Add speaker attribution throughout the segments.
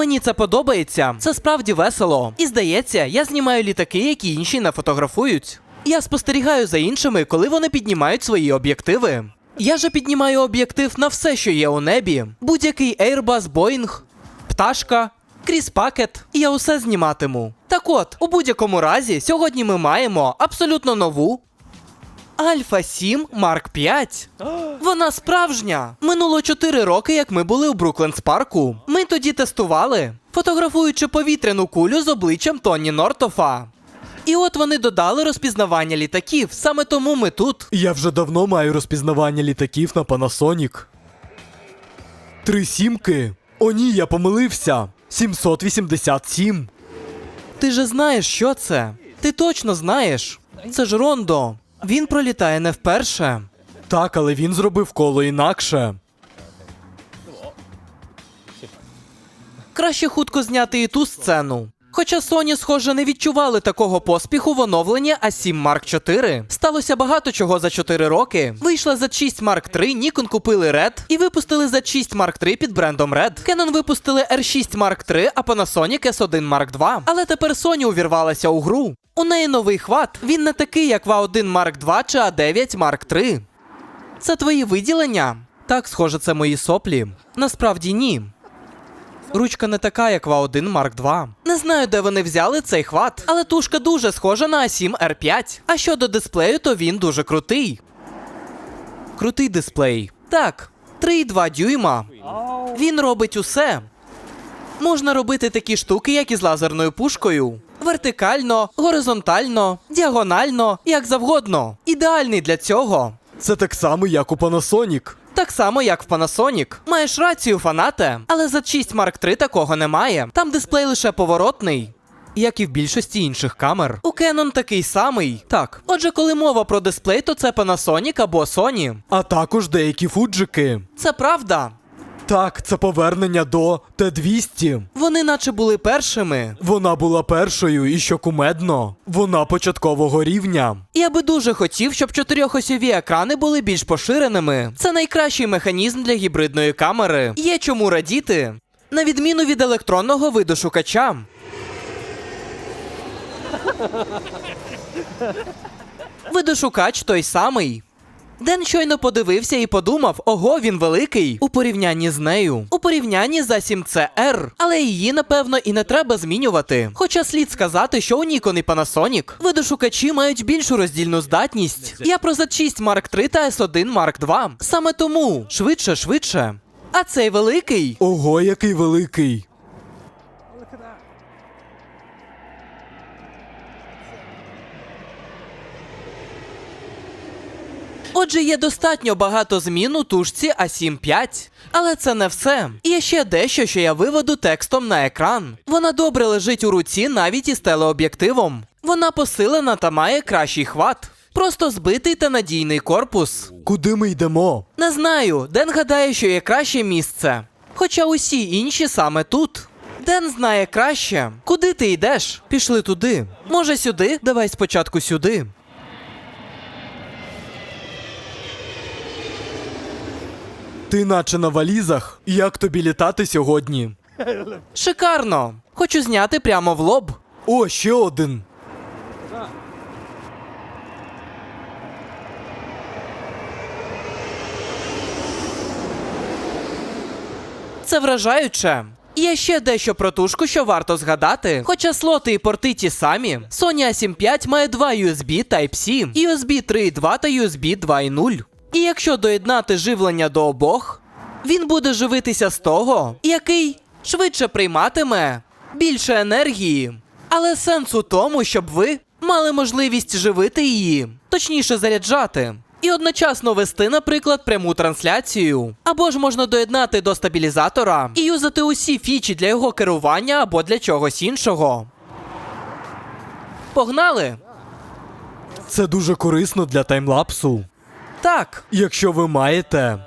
Speaker 1: Мені це подобається. Це справді весело. І здається, я знімаю літаки, які інші не фотографують. Я спостерігаю за іншими, коли вони піднімають свої об'єктиви. Я же піднімаю об'єктив на все, що є у небі. Будь-який Airbus, Boeing, пташка, крізь пакет, і я усе зніматиму. Так от, у будь-якому разі, сьогодні ми маємо абсолютно нову Альфа 7 Марк 5. Вона справжня. Минуло 4 роки, як ми були у Бруклендс парку. Ми тоді тестували, фотографуючи повітряну кулю з обличчям Тоні Нортофа. І от вони додали розпізнавання літаків. Саме тому ми тут.
Speaker 2: Я вже давно маю розпізнавання літаків на Panasonic. Три сімки? О ні, я помилився. 787.
Speaker 1: Ти же знаєш, що це? Ти точно знаєш. Це ж Рондо. Він пролітає не вперше.
Speaker 2: Так, але він зробив коло інакше.
Speaker 1: Краще хутко зняти і ту сцену. Хоча Sony, схоже, не відчували такого поспіху в оновленні A7 Mark 4. Сталося багато чого за 4 роки. Вийшла Z6 Mark 3, Nikon купили Red і випустили Z6 Mark 3 під брендом Red. Canon випустили R6 Mark 3, а Panasonic S1 Mark 2. Але тепер Sony увірвалася у гру. У неї новий хват. Він не такий, як в A1 Mark 2 чи A9 Mark 3. Це твої виділення? Так, схоже, це мої соплі. Насправді ні. Ручка не така, як в A1 Mark 2. Не знаю, де вони взяли цей хват, але тушка дуже схожа на A7 R5. А щодо дисплею, то він дуже крутий. Крутий дисплей. Так, 3,2 дюйма. Він робить усе. Можна робити такі штуки, як із лазерною пушкою. Вертикально, горизонтально, діагонально, як завгодно. Ідеальний для цього.
Speaker 2: Це так само, як у Panasonic.
Speaker 1: Так само, як в Panasonic. Маєш рацію, фанате, але за 6 Mark III такого немає. Там дисплей лише поворотний. Як і в більшості інших камер. У Canon такий самий. Так. Отже, коли мова про дисплей, то це Panasonic або Sony.
Speaker 2: А також деякі фуджики.
Speaker 1: Це правда.
Speaker 2: Так, це повернення до Т-200.
Speaker 1: Вони наче були першими.
Speaker 2: Вона була першою і що кумедно. Вона початкового рівня.
Speaker 1: Я би дуже хотів, щоб чотирьохосьові екрани були більш поширеними. Це найкращий механізм для гібридної камери. Є чому радіти. На відміну від електронного виду шукача. Видошукач той самий. Ден щойно подивився і подумав: ого, він великий у порівнянні з нею, у порівнянні з A7C-R. Але її, напевно, і не треба змінювати. Хоча слід сказати, що у Nikon і Panasonic видошукачі мають більшу роздільну здатність. Я про Z6 Mark III та S1 Mark II. Саме тому швидше, швидше. А цей великий
Speaker 2: Ого, який великий.
Speaker 1: Отже, є достатньо багато змін у тушці A7 5. Але це не все. Є ще дещо, що я виведу текстом на екран. Вона добре лежить у руці навіть із телеоб'єктивом. Вона посилена та має кращий хват. Просто збитий та надійний корпус.
Speaker 2: Куди ми йдемо?
Speaker 1: Не знаю, Ден гадає, що є краще місце. Хоча усі інші саме тут. Ден знає краще. Куди ти йдеш? Пішли туди. Може сюди? Давай спочатку сюди.
Speaker 2: Ти наче на валізах. Як тобі літати сьогодні?
Speaker 1: Шикарно. Хочу зняти прямо в лоб.
Speaker 2: О, ще один.
Speaker 1: Це вражаюче. Є ще дещо про тушку, що варто згадати. Хоча слоти і порти ті самі. Sony A7 5 має два USB Type-C, USB 3.2 та USB 2.0. І якщо доєднати живлення до обох, він буде живитися з того, який швидше прийматиме більше енергії. Але сенс у тому, щоб ви мали можливість живити її, точніше заряджати. І одночасно вести, наприклад, пряму трансляцію. Або ж можна доєднати до стабілізатора і юзати усі фічі для його керування або для чогось іншого. Погнали!
Speaker 2: Це дуже корисно для таймлапсу.
Speaker 1: Так,
Speaker 2: Якщо ви маєте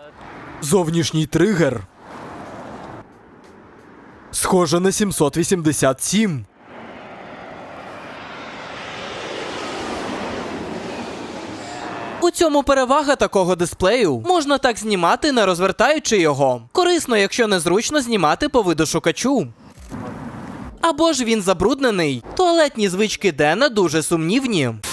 Speaker 2: зовнішній тригер, схоже на 787.
Speaker 1: у цьому перевага такого дисплею. Можна так знімати, не розвертаючи його. Корисно, якщо незручно знімати по видошукачу. Або ж він забруднений. Туалетні звички Дена дуже сумнівні.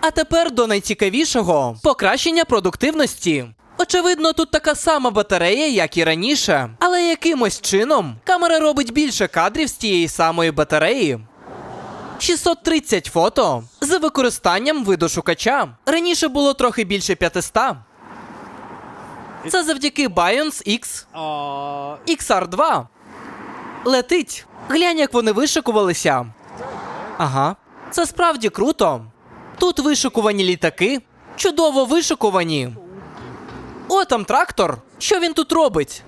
Speaker 1: А тепер до найцікавішого покращення продуктивності. Очевидно, тут така сама батарея, як і раніше, але якимось чином камера робить більше кадрів з тієї самої батареї. 630 фото з використанням видошукача. Раніше було трохи більше 500. Це завдяки Bions X XR2. Летить. Глянь, як вони вишикувалися. Ага. Це справді круто. Тут вишикувані літаки. Чудово вишикувані. О, там трактор. Що він тут робить?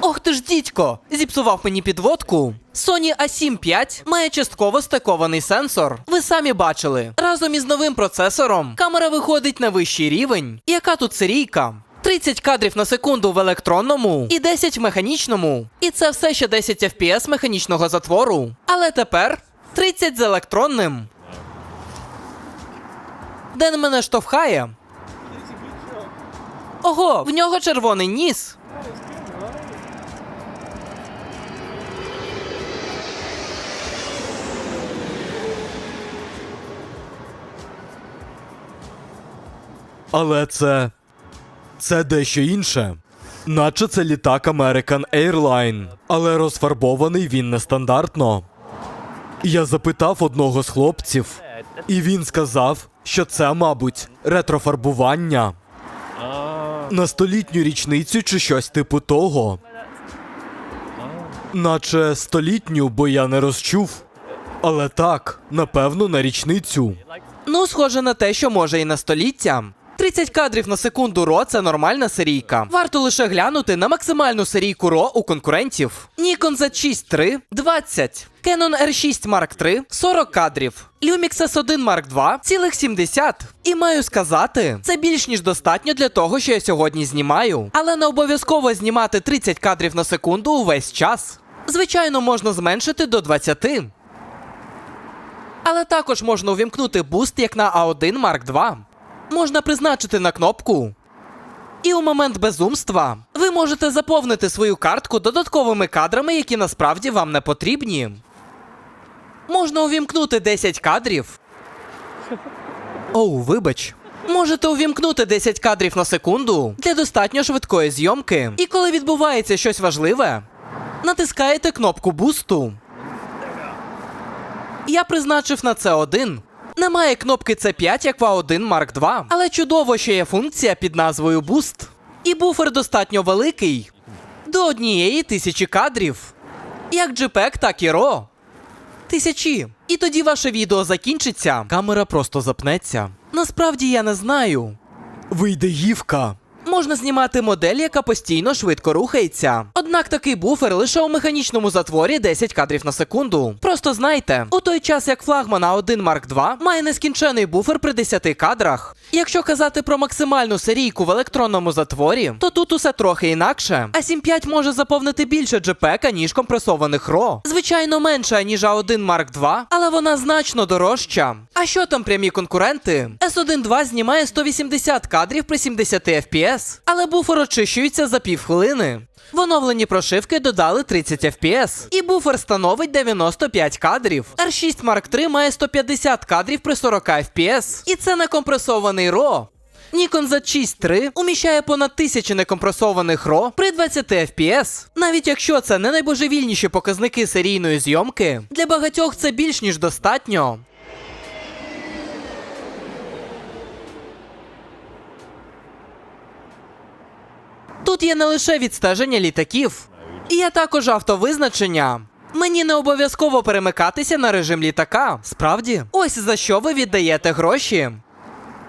Speaker 1: Ох ти ж дідько! Зіпсував мені підводку. Sony A7 5 має частково стикований сенсор. Ви самі бачили. Разом із новим процесором камера виходить на вищий рівень. Яка тут серійка? 30 кадрів на секунду в електронному і 10 в механічному. І це все ще 10 FPS механічного затвору. Але тепер 30 з електронним. Ден мене штовхає. Ого, в нього червоний ніс.
Speaker 2: Але це. Це дещо інше. Наче це літак American Airline, але розфарбований він нестандартно. Я запитав одного з хлопців, і він сказав, що це, мабуть, ретрофарбування. На столітню річницю чи щось типу того. Наче столітню, бо я не розчув. Але так, напевно, на річницю.
Speaker 1: Ну, схоже на те, що може і на століття. 30 кадрів на секунду ро це нормальна серійка. Варто лише глянути на максимальну серійку ро у конкурентів. Nikon Z6 III – 20. Canon R6 Mark III – 40 кадрів. Lumix S1 Mark II – цілих 70. І маю сказати, це більш ніж достатньо для того, що я сьогодні знімаю. Але не обов'язково знімати 30 кадрів на секунду увесь час. Звичайно, можна зменшити до 20. Але також можна увімкнути буст як на A1 Mark II. Можна призначити на кнопку. І у момент безумства ви можете заповнити свою картку додатковими кадрами, які насправді вам не потрібні. Можна увімкнути 10 кадрів. Оу, вибач. Можете увімкнути 10 кадрів на секунду для достатньо швидкої зйомки. І коли відбувається щось важливе, натискаєте кнопку бусту. Я призначив на це один. Немає кнопки C5, як в A1 Mark II, але чудово, що є функція під назвою Boost. І буфер достатньо великий до однієї тисячі кадрів. Як JPEG, так і RAW. Тисячі. І тоді ваше відео закінчиться. Камера просто запнеться. Насправді я не знаю.
Speaker 2: Вийде гівка.
Speaker 1: Можна знімати модель, яка постійно швидко рухається. Однак такий буфер лише у механічному затворі 10 кадрів на секунду. Просто знайте, у той час як флагман A1 Mark II має нескінчений буфер при 10 кадрах. Якщо казати про максимальну серійку в електронному затворі, то тут усе трохи інакше. А 7.5 може заповнити більше JPEG, ніж компресованих RAW. Звичайно, менша, ніж A1 Mark II, але вона значно дорожча. А що там прямі конкуренти? S1 II знімає 180 кадрів при 70 FPS, але буфер очищується за півхвилини. В оновленні прошивки додали 30 FPS, і буфер становить 95 кадрів. R6 Mark III має 150 кадрів при 40 FPS, і це не компресований RAW. Nikon Z6 III уміщає понад 1000 некомпресованих RAW при 20 FPS. Навіть якщо це не найбожевільніші показники серійної зйомки, для багатьох це більш ніж достатньо. Тут є не лише відстеження літаків, є також автовизначення. Мені не обов'язково перемикатися на режим літака. Справді, ось за що ви віддаєте гроші.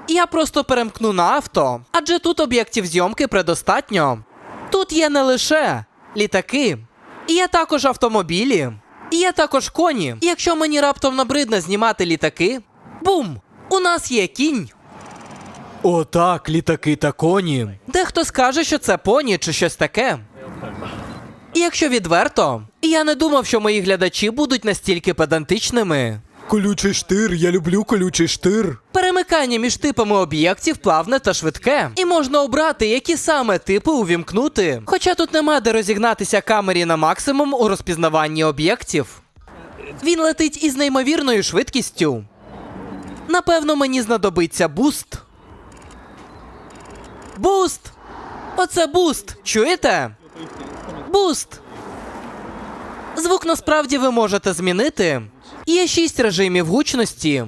Speaker 1: Я просто перемкну на авто, адже тут об'єктів зйомки предостатньо. Тут є не лише літаки, є також автомобілі, є також коні. Якщо мені раптом набридне знімати літаки, бум! У нас є кінь.
Speaker 2: О, так, літаки та коні.
Speaker 1: Дехто скаже, що це поні чи щось таке. І Якщо відверто, я не думав, що мої глядачі будуть настільки педантичними.
Speaker 2: Колючий штир, я люблю колючий штир.
Speaker 1: Перемикання між типами об'єктів плавне та швидке, і можна обрати, які саме типи увімкнути. Хоча тут нема де розігнатися камері на максимум у розпізнаванні об'єктів. Він летить із неймовірною швидкістю. Напевно, мені знадобиться буст. Буст! Оце буст! Чуєте? Буст! Звук насправді ви можете змінити. Є шість режимів гучності.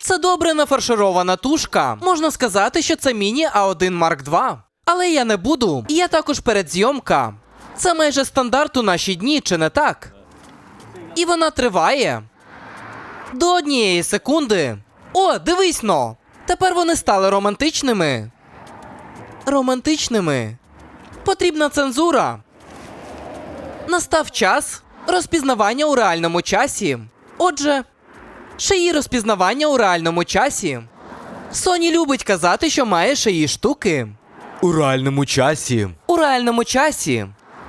Speaker 1: Це добре нафарширована тушка. Можна сказати, що це міні А1 Mark II. Але я не буду. Є також передзйомка. Це майже стандарт у наші дні, чи не так? І вона триває. До однієї секунди. О, дивись но! Тепер вони стали романтичними. Романтичними. Потрібна цензура. Настав час розпізнавання у реальному часі. Отже, шиї розпізнавання у реальному часі. Sony любить казати, що має шиї штуки.
Speaker 2: У реальному часі.
Speaker 1: У реальному часі.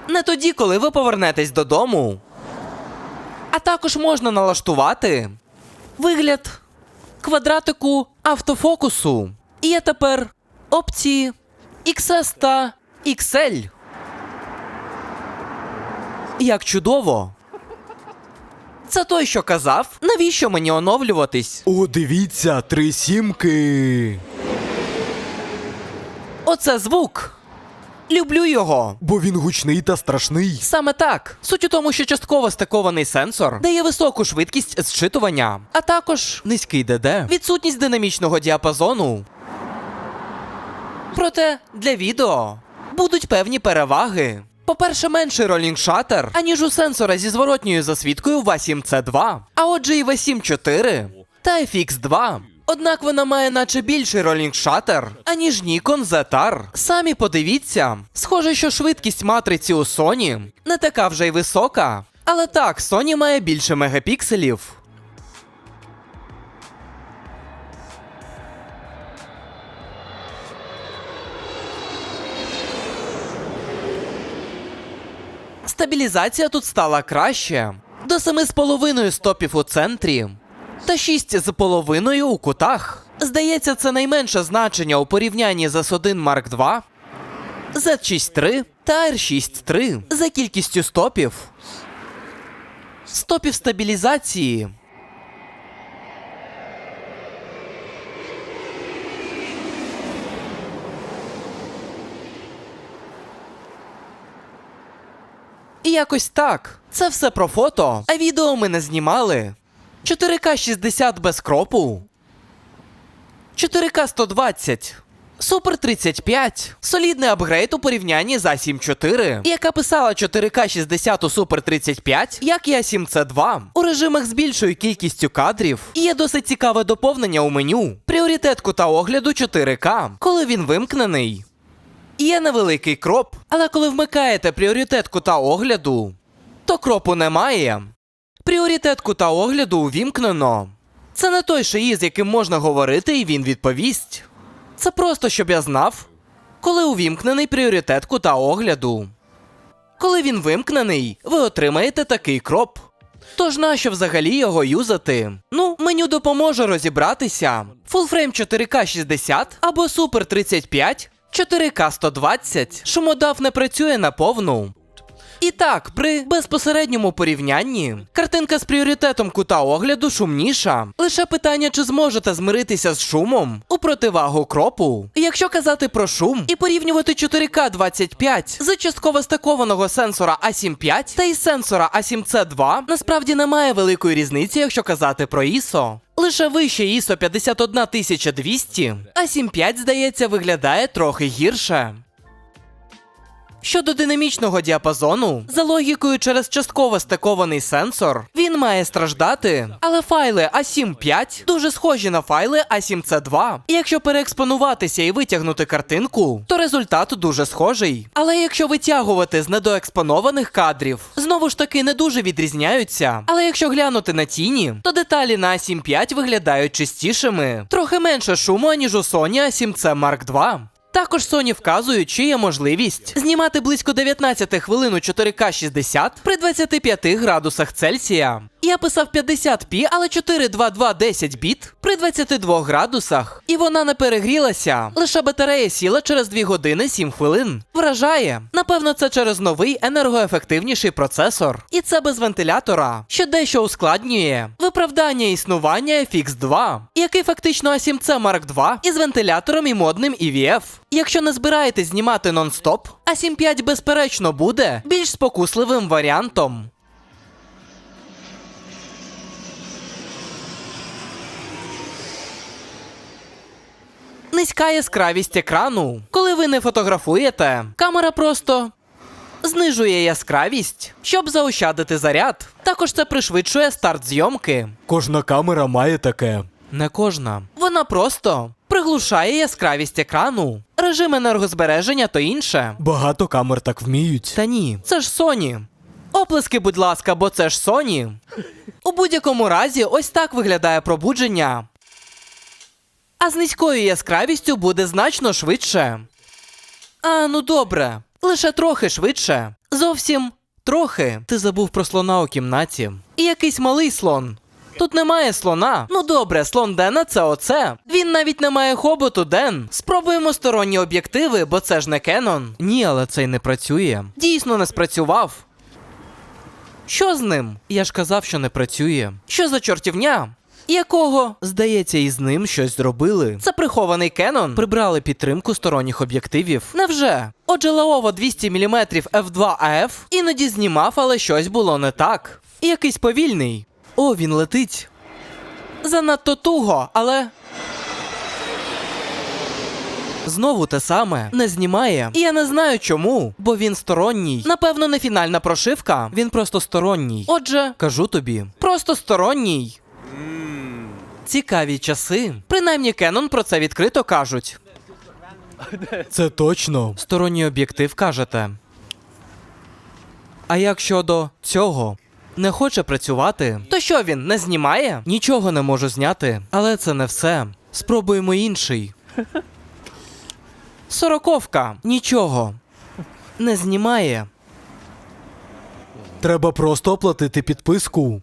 Speaker 1: Не тоді, коли ви повернетесь додому. А також можна налаштувати вигляд квадратику автофокусу. І є тепер опції XS та XL. Як чудово. Це той, що казав, навіщо мені оновлюватись?
Speaker 2: О, дивіться, три сімки.
Speaker 1: Оце звук. Люблю його.
Speaker 2: Бо він гучний та страшний.
Speaker 1: Саме так. Суть у тому, що частково стикований сенсор дає високу швидкість зчитування, а також
Speaker 2: Низький ДД.
Speaker 1: відсутність динамічного діапазону. Проте для відео будуть певні переваги. По-перше, менший ролінг шатер, аніж у сенсора зі зворотньою засвідкою в A7C2, а отже і в A7 та FX2. Однак вона має наче більший ролінг шатер, аніж Nikon ZR. Самі подивіться, схоже, що швидкість матриці у Sony не така вже й висока. Але так, Sony має більше мегапікселів. Стабілізація тут стала краще. До 7,5 стопів у центрі та 6,5 у кутах. Здається, це найменше значення у порівнянні з S1 Mark II, Z6 III та R6 III за кількістю стопів. Стопів стабілізації. І якось так. Це все про фото, а відео ми не знімали. 4К 60 без кропу. 4К 120. Супер 35. Солідний апгрейд у порівнянні з A7 IV, яка писала 4К 60 у Супер 35, як і A7 c 2 у режимах з більшою кількістю кадрів. Є досить цікаве доповнення у меню. Пріоритет кута огляду 4К, коли він вимкнений. Є невеликий кроп, але коли вмикаєте пріоритет кута огляду, то кропу немає. Пріоритет кута огляду увімкнено. Це не той шиї, з яким можна говорити, і він відповість. Це просто щоб я знав, коли увімкнений пріоритет кута огляду. Коли він вимкнений, ви отримаєте такий кроп. Тож нащо взагалі його юзати? Ну, меню допоможе розібратися. Full Frame 4К 60 або Super 35 4К 120. Шумодав не працює на повну. І так, при безпосередньому порівнянні картинка з пріоритетом кута огляду шумніша. Лише питання, чи зможете змиритися з шумом у противагу кропу. Якщо казати про шум і порівнювати 4К 25 з частково стакованого сенсора A7 5 та із сенсора A7C2, насправді немає великої різниці, якщо казати про ISO. лише вище ISO 51200, а 7.5, здається, виглядає трохи гірше. Щодо динамічного діапазону, за логікою через частково стикований сенсор, він має страждати, але файли A7.5 дуже схожі на файли A7C2. І якщо переекспонуватися і витягнути картинку, то результат дуже схожий. Але якщо витягувати з недоекспонованих кадрів, знову ж таки не дуже відрізняються. Але якщо глянути на тіні, то деталі на A7.5 виглядають чистішими, трохи менше шуму, ніж у Sony A7C Mark II. Також Sony вказують, що є можливість знімати близько 19 хвилин у 4К 60 при 25 градусах Цельсія. Я писав 50p, але 42210 біт при 22 градусах. І вона не перегрілася. Лише батарея сіла через 2 години 7 хвилин. Вражає. Напевно, це через новий енергоефективніший процесор. І це без вентилятора, що дещо ускладнює виправдання існування FX2, який фактично A7C Mark II із вентилятором і модним EVF. Якщо не збираєтесь знімати нон-стоп, A7 безперечно буде більш спокусливим варіантом. Низька яскравість екрану. Коли ви не фотографуєте, камера просто знижує яскравість, щоб заощадити заряд. Також це пришвидшує старт зйомки.
Speaker 2: Кожна камера має таке.
Speaker 1: Не кожна. Вона просто приглушає яскравість екрану, режим енергозбереження то інше.
Speaker 2: Багато камер так вміють.
Speaker 1: Та ні, це ж Sony. Оплески, будь ласка, бо це ж Sony. У будь-якому разі, ось так виглядає пробудження. А з низькою яскравістю буде значно швидше. А, ну добре, лише трохи швидше. Зовсім трохи. Ти забув про слона у кімнаті. І якийсь малий слон. Тут немає слона. Ну добре, слон Дена це оце. Він навіть не має хоботу, Ден. Спробуємо сторонні об'єктиви, бо це ж не Кенон. Ні, але цей не працює. Дійсно не спрацював. Що з ним? Я ж казав, що не працює. Що за чортівня? Якого, здається, із ним щось зробили. Це прихований Canon. Прибрали підтримку сторонніх об'єктивів. Невже? Отже, Laowa 200 мм f2AF іноді знімав, але щось було не так. І Якийсь повільний. О, він летить. Занадто туго, але. Знову те саме не знімає. І я не знаю чому, бо він сторонній. Напевно, не фінальна прошивка. Він просто сторонній. Отже, кажу тобі, просто сторонній. Цікаві часи. Принаймні Canon про це відкрито кажуть.
Speaker 2: Це точно.
Speaker 1: Сторонній об'єктив кажете. А як щодо цього? Не хоче працювати? То що він не знімає? Нічого не можу зняти. Але це не все. Спробуємо інший. Сороковка. Нічого. Не знімає.
Speaker 2: Треба просто оплатити підписку.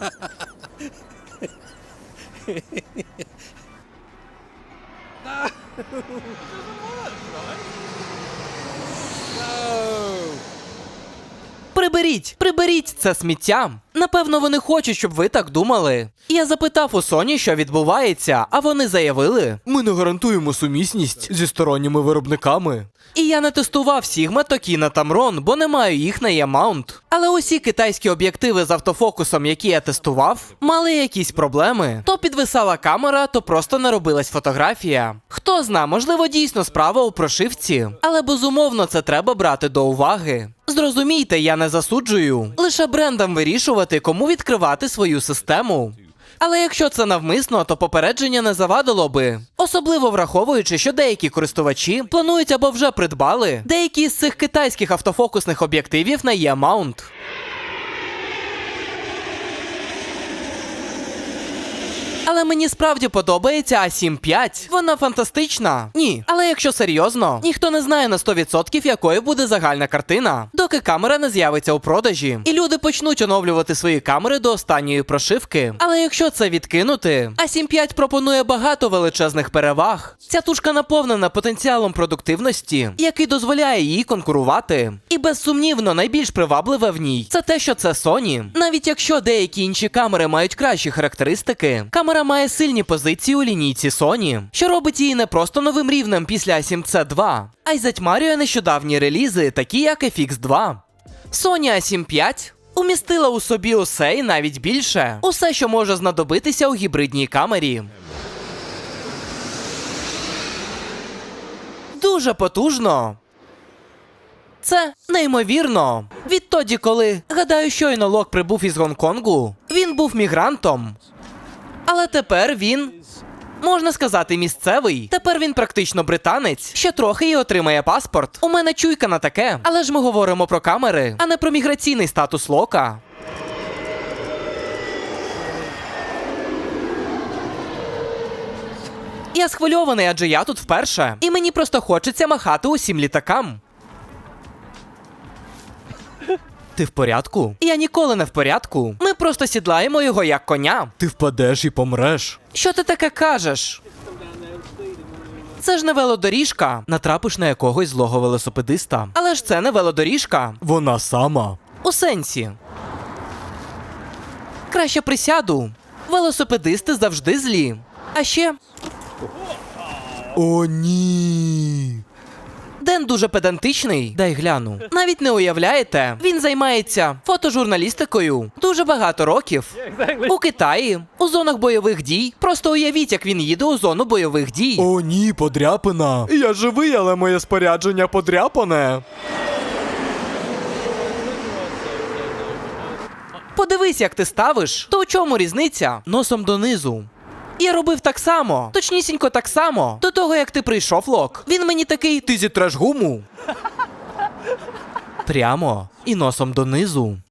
Speaker 1: Приберіть, приберіть це сміття. Напевно, вони хочуть, щоб ви так думали. Я запитав у Sony, що відбувається, а вони заявили.
Speaker 2: Ми не гарантуємо сумісність зі сторонніми виробниками.
Speaker 1: І я не тестував Sigma, Tokina та Mron, бо не маю їх на E-mount. Але усі китайські об'єктиви з автофокусом, які я тестував, мали якісь проблеми. То підвисала камера, то просто не робилась фотографія. Хто зна, можливо, дійсно справа у прошивці, але безумовно це треба брати до уваги. Зрозумійте, я не засуджую. Лише брендам вирішувати, кому відкривати свою систему. Але якщо це навмисно, то попередження не завадило би. Особливо враховуючи, що деякі користувачі планують або вже придбали деякі з цих китайських автофокусних об'єктивів на E-mount. Але мені справді подобається A7 5. Вона фантастична. Ні. Але якщо серйозно, ніхто не знає на 100% якою буде загальна картина, доки камера не з'явиться у продажі. І люди почнуть оновлювати свої камери до останньої прошивки. Але якщо це відкинути, A7 5 пропонує багато величезних переваг. Ця тушка наповнена потенціалом продуктивності, який дозволяє їй конкурувати. І безсумнівно найбільш привабливе в ній це те, що це Sony. Навіть якщо деякі інші камери мають кращі характеристики, камера має сильні позиції у лінійці Sony, що робить її не просто новим рівнем після A7C 2, а й затьмарює нещодавні релізи, такі як FX2. Sony A7 5 Умістила у собі усе і навіть більше. Усе, що може знадобитися у гібридній камері. Дуже потужно. Це неймовірно. Відтоді, коли, гадаю, щойно Лок прибув із Гонконгу, він був мігрантом. Але тепер він. Можна сказати, місцевий. Тепер він практично британець. Ще трохи і отримає паспорт. У мене чуйка на таке. Але ж ми говоримо про камери, а не про міграційний статус Лока. Я схвильований, адже я тут вперше. І мені просто хочеться махати усім літакам. Ти в порядку? Я ніколи не в порядку. Ми просто сідлаємо його як коня.
Speaker 2: Ти впадеш і помреш.
Speaker 1: Що ти таке кажеш? Це ж не велодоріжка. Натрапиш на якогось злого велосипедиста. Але ж це не велодоріжка.
Speaker 2: Вона сама.
Speaker 1: У сенсі. Краще присяду. Велосипедисти завжди злі. А ще
Speaker 2: О, ні.
Speaker 1: Ден дуже педантичний. Дай гляну. Навіть не уявляєте, він займається фотожурналістикою дуже багато років. У Китаї, у зонах бойових дій. Просто уявіть, як він їде у зону бойових дій.
Speaker 2: О, ні, подряпина. Я живий, але моє спорядження подряпане.
Speaker 1: Подивись, як ти ставиш. То у чому різниця? Носом донизу. Я робив так само, точнісінько так само. До того, як ти прийшов, Лок. Він мені такий, ти зітреш гуму. Прямо і носом донизу.